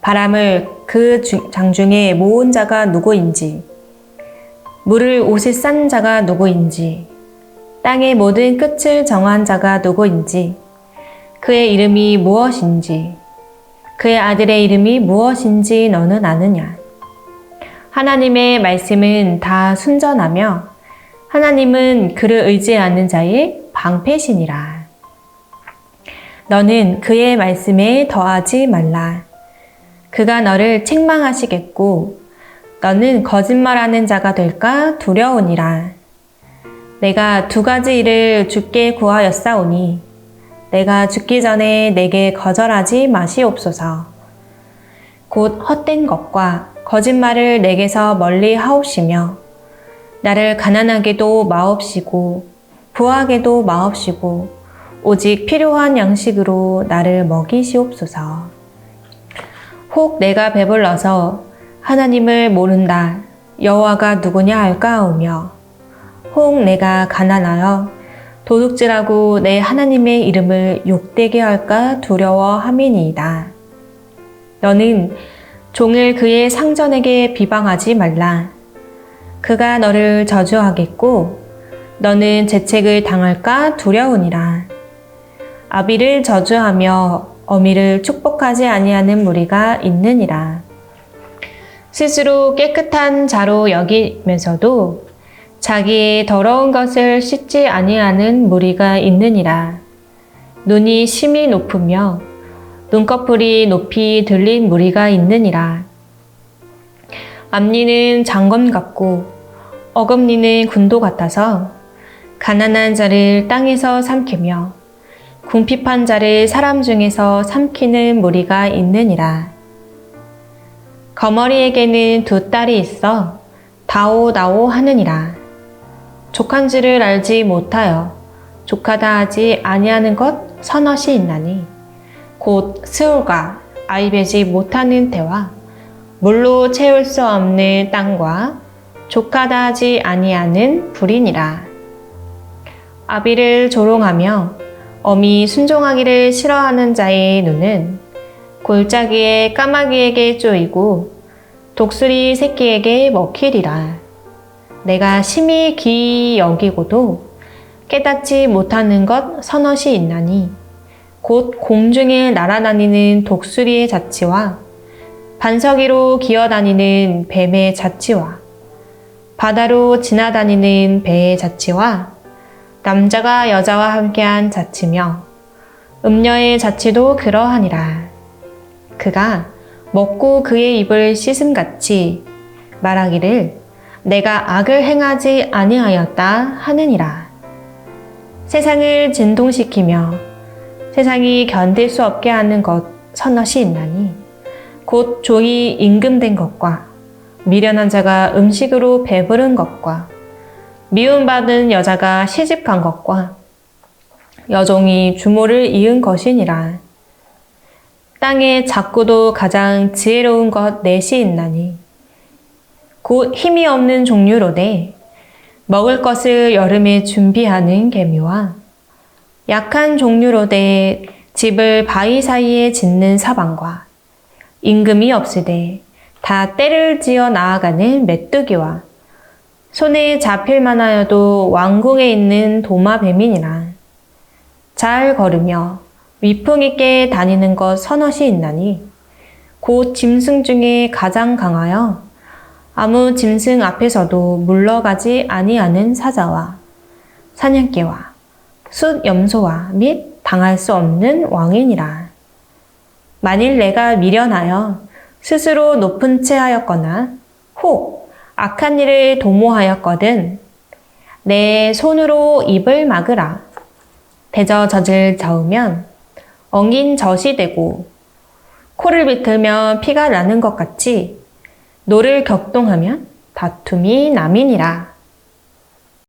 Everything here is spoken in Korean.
바람을 그 주- 장중에 모은 자가 누구인지 물을 옷에 싼 자가 누구인지 땅의 모든 끝을 정한 자가 누구인지 그의 이름이 무엇인지 그의 아들의 이름이 무엇인지 너는 아느냐? 하나님의 말씀은 다 순전하며 하나님은 그를 의지하는 자의 방패시니라. 너는 그의 말씀에 더하지 말라 그가 너를 책망하시겠고 너는 거짓말하는 자가 될까 두려우니라. 내가 두 가지 일을 주께 구하였사오니 내가 죽기 전에 내게 거절하지 마시옵소서. 곧 헛된 것과 거짓말을 내게서 멀리 하옵시며 나를 가난하게도 마옵시고 부하게도 마옵시고 오직 필요한 양식으로 나를 먹이시옵소서. 혹 내가 배불러서 하나님을 모른다 여호와가 누구냐 할까하며 혹 내가 가난하여 도둑질하고 내 하나님의 이름을 욕되게 할까 두려워함이니이다. 너는 종을 그의 상전에게 비방하지 말라. 그가 너를 저주하겠고 너는 재책을 당할까 두려우니라. 아비를 저주하며 어미를 축복하지 아니하는 무리가 있느니라. 스스로 깨끗한 자로 여기면서도 자기의 더러운 것을 씻지 아니하는 무리가 있느니라. 눈이 심히 높으며 눈꺼풀이 높이 들린 무리가 있느니라. 앞니는 장검 같고 어금니는 군도 같아서 가난한 자를 땅에서 삼키며 궁핍한 자를 사람 중에서 삼키는 무리가 있느니라. 거머리에게는 두 딸이 있어 다오다오 하느니라. 족한 줄을 알지 못하여 족하다 하지 아니하는 것 서넛이 있나니 곧 스올과 아이배지 못하는 태와 물로 채울 수 없는 땅과 족하다 하지 아니하는 불이니라. 아비를 조롱하며 어미 순종하기를 싫어하는 자의 눈은 골짜기에 까마귀에게 쪼이고 독수리 새끼에게 먹히리라. 내가 심히 기이 여기고도 깨닫지 못하는 것 서넛이 있나니 곧 공중에 날아다니는 독수리의 자치와 반석이로 기어다니는 뱀의 자치와 바다로 지나다니는 배의 자치와 남자가 여자와 함께한 자치며 음녀의 자치도 그러하니라. 그가 먹고 그의 입을 씻음같이 말하기를 내가 악을 행하지 아니하였다 하느니라. 세상을 진동시키며 세상이 견딜 수 없게 하는 것 서넛이 있나니 곧 종이 임금된 것과 미련한 자가 음식으로 배부른 것과 미움받은 여자가 시집간 것과 여종이 주모를 이은 것이니라. 땅에 작고도 가장 지혜로운 것 넷이 있나니 곧 힘이 없는 종류로되 먹을 것을 여름에 준비하는 개미와 약한 종류로되 집을 바위 사이에 짓는 사방과 임금이 없으되 다 때를 지어 나아가는 메뚜기와 손에 잡힐 만하여도 왕궁에 있는 도마뱀이니라. 잘 걸으며 위풍 있게 다니는 것 서넛이 있나니 곧 짐승 중에 가장 강하여 아무 짐승 앞에서도 물러가지 아니하는 사자와 사냥개와 숫 염소와 및 당할 수 없는 왕이니라. 만일 내가 미련하여 스스로 높은 채 하였거나 혹 악한 일을 도모하였거든 내 손으로 입을 막으라. 대저 젖을 저으면 엉인 젖이 되고 코를 비틀면 피가 나는 것 같이 노를 격동하면 다툼이 남이니라.